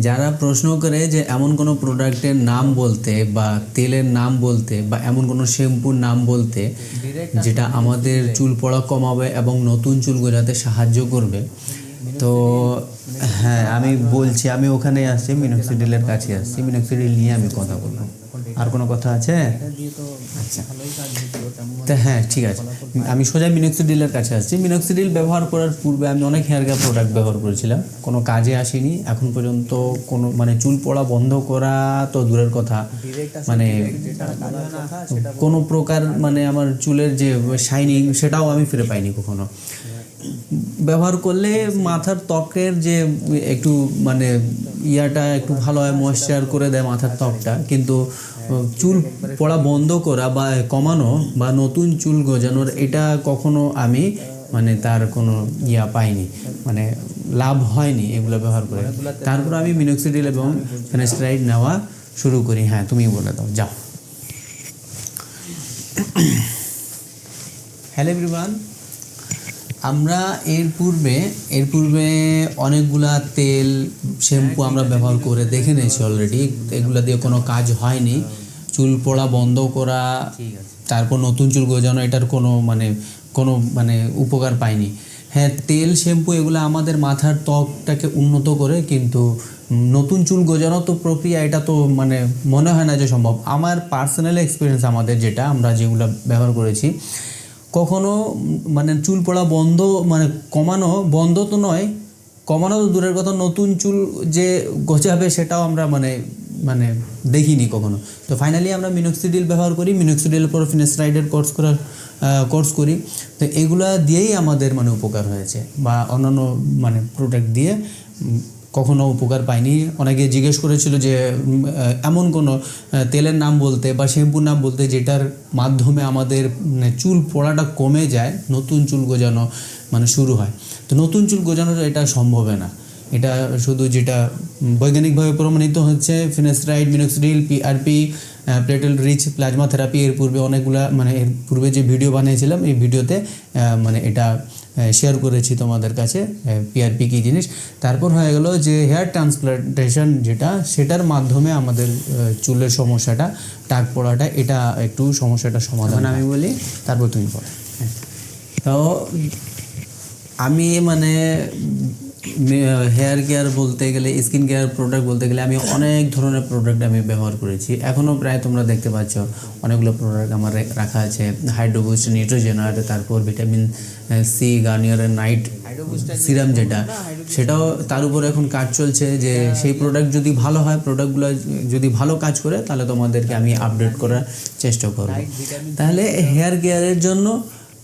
যারা প্রশ্ন করে যে এমন কোনো প্রোডাক্টের নাম বলতে বা তেলের নাম বলতে বা এমন কোনো শ্যাম্পুর নাম বলতে যেটা আমাদের চুল পড়া কমাবে এবং নতুন চুল গজাতে সাহায্য করবে তো হ্যাঁ আমি বলছি, আমি ওখানে আসছি, মিনক্সিডিলের কাছে আসছি। মিনক্সিডিল নিয়ে আমি কথা বলব। আর কোনো কথা আছে? আচ্ছা। তা হ্যাঁ ঠিক আছে। আমি সোজা মিনক্সিডিলের কাছে আসছি। মিনক্সিডিল ব্যবহার করার পূর্বে আমি অনেক হেয়ার কেয়ার প্রোডাক্ট ব্যবহার করেছিলাম। কোনো কাজে আসেনি। এখন পর্যন্ত কোনো মানে চুল পড়া বন্ধ করা তো দূরের কথা। মানে কোনো প্রকার মানে আমার চুলের যে শাইনিং সেটাও আমি ফিরে পাইনি কখনো। ব্যবহার করলে মাথার ত্বকের যে একটু মানে ইয়াটা একটু ভালো হয় ময়েশ্চার করে দেয় মাথার ত্বকটা। কিন্তু চুল পড়া বন্ধ করা বা কমানো বা নতুন চুল গজানোর এটা কখনো আমি মানে তার কোনো ইয়া পাইনি। মানে লাভ হয়নি এগুলো ব্যবহার করে। তারপর আমি মিনক্সিডিল এবং ফেনাস্ট্রাইড নেওয়া শুরু করি। হ্যাঁ তুমি বলে দাও, যাও। হ্যালো এভরিওয়ান আমরা এর পূর্বে এর পূর্বে অনেকগুলা তেল, শ্যাম্পু আমরা ব্যবহার করে দেখে নিয়েছি অলরেডি এগুলো দিয়ে কোনো কাজ হয়নি। চুল পড়া বন্ধ করা, তারপর নতুন চুল গজানো, এটার কোনো মানে কোনো মানে উপকার পাইনি। হ্যাঁ তেল, শ্যাম্পু এগুলো আমাদের মাথার ত্বকটাকে উন্নত করে, কিন্তু নতুন চুল গজানো তো প্রক্রিয়া, এটা তো মানে মনে হয় না যে সম্ভব। আমার পার্সোনাল এক্সপিরিয়েন্স আমাদের যেটা, আমরা যেগুলো ব্যবহার করেছি কখনো মানে চুল পড়া বন্ধ মানে কমানো বন্ধ তো নয়, কমানো তো দূরের কথা, নতুন চুল যে গজাবে সেটাও আমরা মানে মানে দেখিনি কখনো। তো ফাইনালি আমরা মিনক্সিডিল ব্যবহার করি মিনক্সিডিল পর ফিনেস্ট্রাইডের কোর্স করার কোর্স করি। তো এগুলা দিয়েই আমাদের মানে উপকার হয়েছে, বা অন্যান্য মানে প্রোডাক্ট দিয়ে কখনো উপকার পাইনি অনেকে জিজ্ঞেস করেছিল যে এমন কোনো তেলের নাম বলতে বা শ্যাম্পুর নাম বলতে যেটার মাধ্যমে আমাদের চুল পড়াটা কমে যায়, নতুন চুল গোজানো মানে শুরু হয়। তো নতুন চুল গোজানো এটা সম্ভব না। এটা শুধু যেটা বৈজ্ঞানিকভাবে প্রমাণিত হচ্ছে finasteride minoxidil PRP platelet rich plasma therapy এর পূর্বে অনেকগুলা মানে এর পূর্বে যে ভিডিও বানিয়েছিলাম, এই ভিডিওতে মানে এটা শেয়ার করেছি তোমাদের কাছে পিআরপি কী জিনিস তারপর হয়ে গেল যে হেয়ার ট্রান্সপ্লান্টেশন যেটা সেটার মাধ্যমে আমাদের চুলের সমস্যাটা টাক পড়াটা এটা একটু সমস্যাটা সমাধান আমি বলি তারপর তুমি বলো হ্যাঁ। তো আমি মানে হেয়ার কেয়ার বলতে গেলে স্কিন কেয়ার প্রোডাক্ট বলতে গেলে আমি অনেক ধরনের প্রোডাক্ট আমি ব্যবহার করেছি। এখনও প্রায় তোমরা দেখতে পাচ্ছ অনেকগুলো প্রোডাক্ট আমার রাখা আছে। হাইড্রোবুস্ট নিউট্রোজেনার তারপর ভিটামিন সি গার্নিয়ারের নাইট সিরাম যেটা সেটাও তার উপর এখন কাজ চলছে যে সেই প্রোডাক্ট যদি ভালো হয় প্রোডাক্টগুলো যদি ভালো কাজ করে তাহলে তোমাদেরকে আমি আপডেট করার চেষ্টা করব। তাহলে হেয়ার কেয়ারের জন্য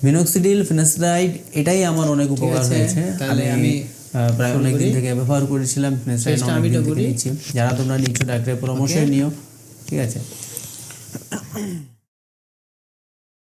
মিনোক্সিডিল ফিনাস্ট্রাইড এটাই আমার অনেক উপকার হয়েছে। তাহলে আমি প্রায় অনেকদিন থেকে ব্যবহার করেছিলাম নিচ্ছি। যারা তোমরা নিচ্ছ ডাক্তারের পরামর্শ নিও ঠিক আছে?